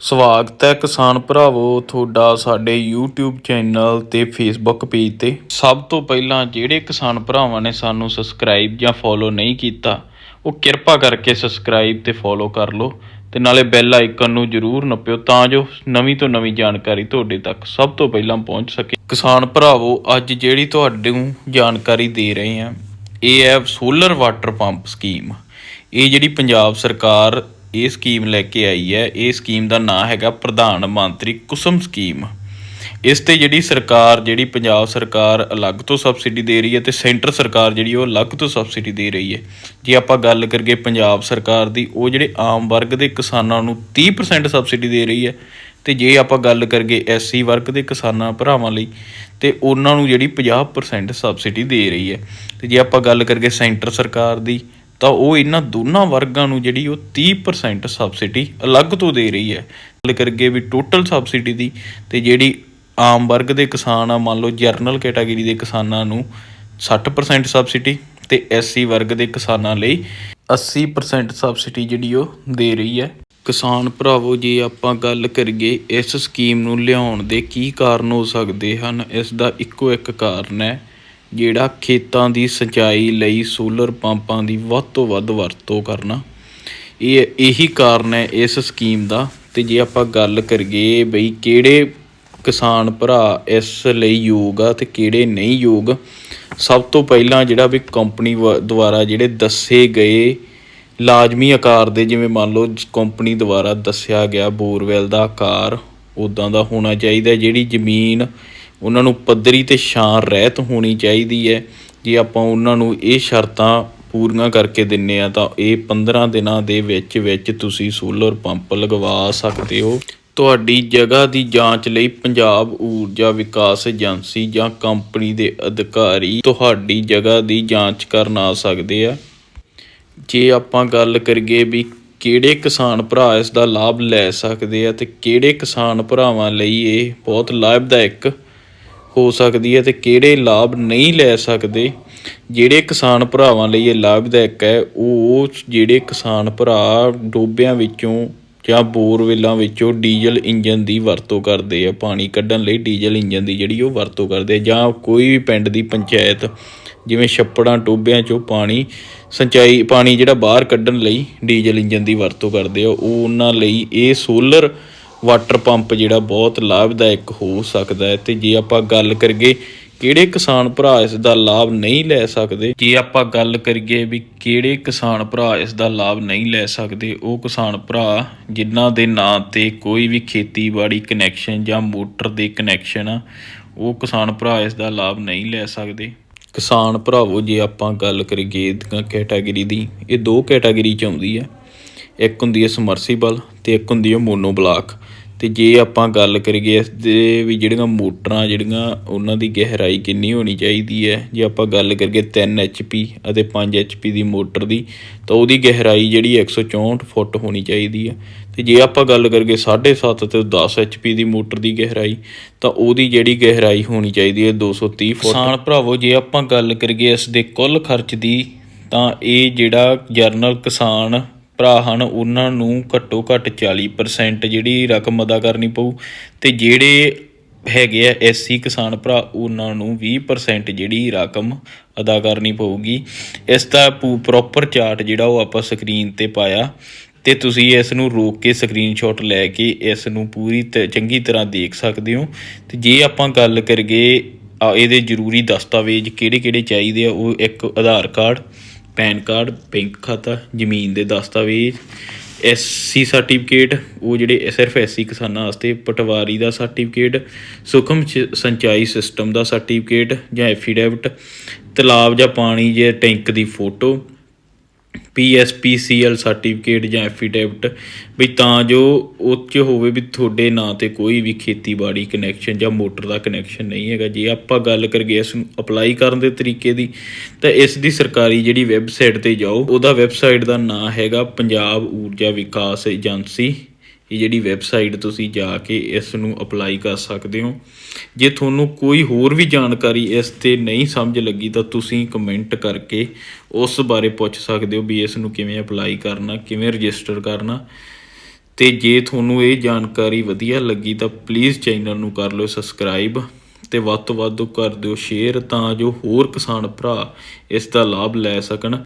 ਸਵਾਗਤ ਹੈ ਕਿਸਾਨ ਭਰਾਵੋ ਤੁਹਾਡਾ ਸਾਡੇ YouTube ਚੈਨਲ ਤੇ Facebook ਪੇਜ ਤੇ। ਸਭ ਤੋਂ ਪਹਿਲਾਂ ਜਿਹੜੇ ਕਿਸਾਨ ਭਰਾਵਾਂ ਨੇ ਸਾਨੂੰ ਸਬਸਕ੍ਰਾਈਬ ਜਾਂ ਫੋਲੋ ਨਹੀਂ ਕੀਤਾ, ਉਹ ਕਿਰਪਾ ਕਰਕੇ ਸਬਸਕ੍ਰਾਈਬ ਤੇ ਫੋਲੋ ਕਰ ਲਓ ਤੇ ਨਾਲੇ ਬੈਲ ਆਈਕਨ ਨੂੰ ਜਰੂਰ ਨੱਪਿਓ ਤਾਂ ਜੋ ਨਵੀਂ ਤੋਂ ਨਵੀਂ ਜਾਣਕਾਰੀ ਤੁਹਾਡੇ ਤੱਕ ਸਭ ਤੋਂ ਪਹਿਲਾਂ ਪਹੁੰਚ ਸਕੇ। ਕਿਸਾਨ ਭਰਾਵੋ, ਅੱਜ ਜਿਹੜੀ ਤੁਹਾਨੂੰ ਜਾਣਕਾਰੀ ਦੇ ਰਹੇ ਹਾਂ, ਇਹ ਹੈ ਸੋਲਰ ਵਾਟਰ ਪੰਪ ਸਕੀਮ ਇਹ ਜਿਹੜੀ ਪੰਜਾਬ ਸਰਕਾਰ ਇਹ ਸਕੀਮ ਲੈ ਕੇ ਆਈ ਹੈ। ਇਹ ਸਕੀਮ ਦਾ ਨਾਮ ਹੈਗਾ ਪ੍ਰਧਾਨ ਮੰਤਰੀ ਕੁਸਮ ਸਕੀਮ। ਇਸ ਤੇ ਜਿਹੜੀ ਸਰਕਾਰ, ਜਿਹੜੀ ਪੰਜਾਬ ਸਰਕਾਰ ਅਲੱਗ ਤੋਂ ਸਬਸਿਡੀ ਦੇ ਰਹੀ ਹੈ ਤੇ ਸੈਂਟਰ ਸਰਕਾਰ ਜਿਹੜੀ ਉਹ ਅਲੱਗ ਤੋਂ ਸਬਸਿਡੀ ਦੇ ਰਹੀ ਹੈ। ਜੇ ਆਪਾਂ ਗੱਲ ਕਰੀਏ ਪੰਜਾਬ ਸਰਕਾਰ ਦੀ, ਉਹ ਜਿਹੜੇ ਆਮ ਵਰਗ ਦੇ ਕਿਸਾਨਾਂ ਨੂੰ 30% ਸਬਸਿਡੀ ਦੇ ਰਹੀ ਹੈ ਤੇ ਜੇ ਆਪਾਂ ਗੱਲ ਕਰੀਏ ਐਸਸੀ ਵਰਗ ਦੇ ਕਿਸਾਨਾਂ ਭਰਾਵਾਂ ਲਈ, ਤੇ ਉਹਨਾਂ ਨੂੰ ਜਿਹੜੀ 50% ਸਬਸਿਡੀ ਦੇ ਰਹੀ ਹੈ। ਤੇ ਜੇ ਆਪਾਂ ਗੱਲ ਕਰੀਏ ਸੈਂਟਰ ਸਰਕਾਰ ਦੀ ਤਾਂ ਉਹ ਇਹਨਾਂ ਦੋਨਾਂ ਵਰਗਾਂ ਨੂੰ ਜਿਹੜੀ ਉਹ 30% ਸਬਸਿਡੀ ਅਲੱਗ ਤੋਂ ਦੇ ਰਹੀ ਹੈ। ਗੱਲ ਕਰੀਏ ਵੀ ਟੋਟਲ ਸਬਸਿਡੀ ਦੀ ਤੇ ਜਿਹੜੀ ਆਮ ਵਰਗ ਦੇ ਕਿਸਾਨ ਆ, ਮੰਨ ਲਓ ਜਰਨਲ ਕੈਟਾਗਰੀ ਦੇ ਕਿਸਾਨਾਂ ਨੂੰ 60% ਸਬਸਿਡੀ ਤੇ ਐਸਸੀ ਵਰਗ ਦੇ ਕਿਸਾਨਾਂ ਲਈ 80% ਸਬਸਿਡੀ ਜਿਹੜੀ ਉਹ ਦੇ ਰਹੀ ਹੈ। ਕਿਸਾਨ ਭਰਾਵੋ, ਜੇ ਆਪਾਂ ਗੱਲ ਕਰੀਏ ਇਸ ਸਕੀਮ ਨੂੰ ਲਿਆਉਣ ਦੇ ਕੀ ਕਾਰਨ ਹੋ ਸਕਦੇ ਹਨ, ਇਸ ਦਾ ਇੱਕੋ ਇੱਕ ਕਾਰਨ ਹੈ ਜਿਹੜਾ ਖੇਤਾਂ ਦੀ ਸਿੰਚਾਈ ਲਈ ਸੋਲਰ ਪੰਪਾਂ ਦੀ ਵੱਧ ਤੋਂ ਵੱਧ ਵਰਤੋਂ ਕਰਨਾ। ਇਹ ਇਹੀ ਕਾਰਨ ਹੈ ਇਸ ਸਕੀਮ ਦਾ। ਤੇ ਜੇ ਆਪਾਂ ਗੱਲ ਕਰੀਏ ਬਈ ਕਿਹੜੇ ਕਿਸਾਨ ਭਰਾ ਇਸ ਲਈ ਯੋਗ ਆ ਤੇ ਕਿਹੜੇ ਨਹੀਂ ਯੋਗ, ਸਭ ਤੋਂ ਪਹਿਲਾਂ ਜਿਹੜਾ ਵੀ ਕੰਪਨੀ ਵ- ਦੁਆਰਾ ਜਿਹੜੇ ਦੱਸੇ ਗਏ ਲਾਜ਼ਮੀ ਆਕਾਰ ਦੇ, ਜਿਵੇਂ ਮੰਨ ਲਓ ਕੰਪਨੀ ਦੁਆਰਾ ਦੱਸਿਆ ਗਿਆ ਬੋਰਵੈਲ ਦਾ ਆਕਾਰ ਉਦਾਂ ਦਾ ਹੋਣਾ ਚਾਹੀਦਾ ਜਿਹੜੀ ਜ਼ਮੀਨ ਉਹਨਾਂ ਨੂੰ ਪੱਧਰੀ ਤੇ ਛਾਂ ਰਹਿਤ ਹੋਣੀ ਚਾਹੀਦੀ ਹੈ। ਜੇ ਆਪਾਂ ਉਹਨਾਂ ਨੂੰ ਇਹ ਸ਼ਰਤਾਂ ਪੂਰੀਆਂ ਕਰਕੇ ਦਿੰਨੇ ਆ, ਤਾਂ ਇਹ 15 ਦਿਨਾਂ ਦੇ ਵਿੱਚ ਵਿੱਚ ਤੁਸੀਂ ਸੋਲਰ ਪੰਪ ਲਗਵਾ ਸਕਦੇ ਹੋ। ਤੁਹਾਡੀ ਜਗ੍ਹਾ ਦੀ ਜਾਂਚ ਲਈ ਪੰਜਾਬ ਊਰਜਾ ਵਿਕਾਸ ਏਜੰਸੀ ਜਾਂ ਕੰਪਨੀ ਦੇ ਅਧਿਕਾਰੀ ਤੁਹਾਡੀ ਜਗ੍ਹਾ ਦੀ ਜਾਂਚ ਕਰਨ ਆ ਸਕਦੇ ਆ। ਜੇ ਆਪਾਂ ਗੱਲ ਕਰੀਏ ਵੀ ਕਿਹੜੇ ਕਿਸਾਨ ਭਰਾ ਇਸ ਦਾ ਲਾਭ ਲੈ ਸਕਦੇ ਆ, ਤੇ ਕਿਹੜੇ ਕਿਸਾਨ ਭਰਾਵਾਂ ਲਈ ਇਹ ਬਹੁਤ ਲਾਭਦਾਇਕ ਹੋ ਸਕਦੀ ਹੈ ਤੇ ਕਿਹੜੇ ਲਾਭ ਨਹੀਂ ਲੈ ਸਕਦੇ? ਜਿਹੜੇ ਕਿਸਾਨ ਭਰਾਵਾਂ ਲਈ ਇਹ ਲਾਭਦਾਇਕ ਹੈ, ਉਹ ਜਿਹੜੇ ਕਿਸਾਨ ਭਰਾ ਡੋਬਿਆਂ ਵਿੱਚੋਂ ਜਾਂ ਬੋਰਵੈਲਾਂ ਵਿੱਚੋਂ ਡੀਜ਼ਲ ਇੰਜਨ ਦੀ ਵਰਤੋਂ ਕਰਦੇ ਆ, ਪਾਣੀ ਕੱਢਣ ਲਈ ਡੀਜ਼ਲ ਇੰਜਨ ਦੀ ਜਿਹੜੀ ਉਹ ਵਰਤੋਂ ਕਰਦੇ ਆ, ਜਾਂ ਕੋਈ ਵੀ ਪਿੰਡ ਦੀ ਪੰਚਾਇਤ, ਜਿਵੇਂ ਛੱਪੜਾਂ ਟੋਬਿਆਂ ਚੋਂ ਪਾਣੀ, ਸਿੰਚਾਈ, ਪਾਣੀ ਜਿਹੜਾ ਬਾਹਰ ਕੱਢਣ ਲਈ ਡੀਜ਼ਲ ਇੰਜਨ ਦੀ ਵਰਤੋਂ ਕਰਦੇ ਆ, ਉਹ ਉਹਨਾਂ ਲਈ ਇਹ ਸੋਲਰ ਵਾਟਰ ਪੰਪ ਜਿਹੜਾ ਬਹੁਤ ਲਾਭਦਾਇਕ ਹੋ ਸਕਦਾ ਹੈ ਤੇ ਜੇ ਆਪਾਂ ਗੱਲ ਕਰੀਏ ਕਿਹੜੇ ਕਿਸਾਨ ਭਰਾ ਇਸ ਦਾ ਲਾਭ ਨਹੀਂ ਲੈ ਸਕਦੇ, ਜੇ ਆਪਾਂ ਗੱਲ ਕਰੀਏ ਵੀ ਕਿਹੜੇ ਕਿਸਾਨ ਭਰਾ ਇਸ ਦਾ ਲਾਭ ਨਹੀਂ ਲੈ ਸਕਦੇ, ਉਹ ਕਿਸਾਨ ਭਰਾ ਜਿਨ੍ਹਾਂ ਦੇ ਨਾਂ ਤੇ ਕੋਈ ਵੀ ਖੇਤੀਬਾੜੀ ਕਨੈਕਸ਼ਨ ਜਾਂ ਮੋਟਰ ਦੇ ਕਨੈਕਸ਼ਨ ਆ, ਉਹ ਕਿਸਾਨ ਭਰਾ ਇਸ ਦਾ ਲਾਭ ਨਹੀਂ ਲੈ ਸਕਦੇ। ਕਿਸਾਨ ਭਰਾਵੋ, ਜੇ ਆਪਾਂ ਗੱਲ ਕਰੀਏ ਇਹਦੀਆਂ ਕੈਟਾਗਰੀ ਦੀ, ਇਹ ਦੋ ਕੈਟਾਗਰੀ ਚ ਆਉਂਦੀ ਹੈ। ਇੱਕ ਹੁੰਦੀ ਹੈ ਸਮਰਸੀਬਲ ਤੇ ਇੱਕ ਹੁੰਦੀ ਹੈ ਮੋਨੋ ਬਲਾਕ ਅਤੇ ਜੇ ਆਪਾਂ ਗੱਲ ਕਰੀਏ ਇਸ ਦੇ ਵੀ ਜਿਹੜੀਆਂ ਮੋਟਰਾਂ, ਜਿਹੜੀਆਂ ਉਹਨਾਂ ਦੀ ਗਹਿਰਾਈ ਕਿੰਨੀ ਹੋਣੀ ਚਾਹੀਦੀ ਹੈ, ਜੇ ਆਪਾਂ ਗੱਲ ਕਰੀਏ ਤਿੰਨ 3 ਪੀ ਅਤੇ ਪੰਜ 5 ਪੀ ਦੀ ਮੋਟਰ ਦੀ, ਤਾਂ ਉਹਦੀ ਗਹਿਰਾਈ ਜਿਹੜੀ 164 ਫੁੱਟ ਹੋਣੀ ਚਾਹੀਦੀ ਹੈ। ਅਤੇ ਜੇ ਆਪਾਂ ਗੱਲ ਕਰੀਏ ਸਾਢੇ 7.5 ਤੇ 10 ਪੀ ਦੀ ਮੋਟਰ ਦੀ ਗਹਿਰਾਈ, ਤਾਂ ਉਹਦੀ ਜਿਹੜੀ ਗਹਿਰਾਈ ਹੋਣੀ ਚਾਹੀਦੀ ਹੈ 230 ਫੁੱਟ। ਕਿਸਾਨ ਭਰਾਵੋ, ਜੇ ਆਪਾਂ ਗੱਲ ਕਰੀਏ ਇਸ ਦੇ ਕੁੱਲ ਖਰਚ ਦੀ, ਤਾਂ ਇਹ ਜਿਹੜਾ ਜਰਨਲ ਕਿਸਾਨ ਭਰਾ ਹਨ, ਉਹਨਾਂ ਨੂੰ ਘੱਟੋ ਘੱਟ 40% ਜਿਹੜੀ ਰਕਮ ਅਦਾ ਕਰਨੀ ਪਊ ਤੇ ਜਿਹੜੇ ਹੈਗੇ ਆ ਐਸਸੀ ਕਿਸਾਨ ਭਰਾ, ਉਹਨਾਂ ਨੂੰ 20% ਜਿਹੜੀ ਰਕਮ ਅਦਾ ਕਰਨੀ ਪਊਗੀ। ਇਸ ਦਾ ਪ੍ਰੋਪਰ ਚਾਰਟ ਜਿਹੜਾ ਉਹ ਆਪਾਂ ਸਕਰੀਨ ਤੇ ਪਾਇਆ ਤੇ ਤੁਸੀਂ ਇਸ ਨੂੰ ਰੋਕ ਕੇ ਸਕਰੀਨਸ਼ਾਟ ਲੈ ਕੇ ਇਸ ਨੂੰ ਪੂਰੀ ਤ- ਚੰਗੀ ਤਰ੍ਹਾਂ ਦੇਖ ਸਕਦੇ ਹੋ। ਤੇ ਜੇ ਆਪਾਂ ਗੱਲ ਕਰੀਏ ਇਹਦੇ ਜ਼ਰੂਰੀ ਦਸਤਾਵੇਜ਼ ਕਿਹੜੇ-ਕਿਹੜੇ ਚਾਹੀਦੇ ਆ, ਉਹ ਇੱਕ Aadhaar card pan card, bank ਖਾਤਾ, ਜ਼ਮੀਨ ਦੇ ਦਸਤਾਵੇਜ਼ ਐਸਸੀ ਸਰਟੀਫਿਕੇਟ, ਉਹ ਜਿਹੜੇ ਸਿਰਫ ਐਸਸੀ ਕਿਸਾਨਾਂ ਵਾਸਤੇ ਪਟਵਾਰੀ ਦਾ ਸਰਟੀਫਿਕੇਟ, ਸੁਖਮ ਚ- ਸਿੰਚਾਈ ਸਿਸਟਮ ਦਾ ਸਰਟੀਫਿਕੇਟ ਜਾਂ ਐਫੀਡੈਵਿਟ, ਤਲਾਬ ਜਾਂ ਪਾਣੀ ਜੇ ਟੈਂਕ ਦੀ ਫੋਟੋ ਪੀਐਸਪੀਸੀਐਲ ਸਰਟੀਫਿਕੇਟ ਜਾਂ ਐਫੀਡੈਵਿਟ ਵੀ ਤਾਂ ਜੋ ਉਹ 'ਚ ਹੋਵੇ ਵੀ ਤੁਹਾਡੇ ਨਾਂ ਤੇ ਕੋਈ ਵੀ ਖੇਤੀਬਾੜੀ ਕਨੈਕਸ਼ਨ ਜਾਂ ਮੋਟਰ ਦਾ ਕਨੈਕਸ਼ਨ ਨਹੀਂ ਹੈਗਾ। ਜੇ ਆਪਾਂ ਗੱਲ ਕਰੀਏ ਇਸ ਨੂੰ ਅਪਲਾਈ ਕਰਨ ਦੇ ਤਰੀਕੇ ਦੀ, ਤਾਂ ਇਸ ਦੀ ਸਰਕਾਰੀ ਜਿਹੜੀ ਵੈਬਸਾਈਟ ਤੇ ਜਾਓ, ਉਹਦਾ ਵੈਬਸਾਈਟ ਦਾ ਨਾਂ ਹੈਗਾ ਪੰਜਾਬ ਊਰਜਾ ਵਿਕਾਸ ਏਜੰਸੀ ਇਹ ਜਿਹੜੀ ਵੈਬਸਾਈਟ ਤੁਸੀਂ ਜਾ ਕੇ ਇਸ ਨੂੰ ਅਪਲਾਈ ਕਰ ਸਕਦੇ ਹੋ। ਜੇ ਤੁਹਾਨੂੰ ਕੋਈ ਹੋਰ ਵੀ ਜਾਣਕਾਰੀ ਇਸ ਤੇ ਨਹੀਂ ਸਮਝ ਲੱਗੀ ਤਾਂ ਤੁਸੀਂ ਕਮੈਂਟ ਕਰਕੇ ਉਸ ਬਾਰੇ ਪੁੱਛ ਸਕਦੇ ਹੋ ਵੀ ਇਸ ਨੂੰ ਕਿਵੇਂ ਅਪਲਾਈ ਕਰਨਾ, ਕਿਵੇਂ ਰਜਿਸਟਰ ਕਰਨਾ। ਤੇ ਜੇ ਤੁਹਾਨੂੰ ਇਹ ਜਾਣਕਾਰੀ ਵਧੀਆ ਲੱਗੀ ਤਾਂ ਪਲੀਜ਼ ਚੈਨਲ ਨੂੰ ਕਰ ਲਿਓ ਸਬਸਕ੍ਰਾਈਬ ਤੇ ਵੱਧ ਤੋਂ ਵੱਧ ਕਰ ਦਿਓ ਸ਼ੇਅਰ ਤਾਂ ਜੋ ਹੋਰ ਕਿਸਾਨ ਭਰਾ ਇਸ ਦਾ ਲਾਭ ਲੈ ਸਕਣ।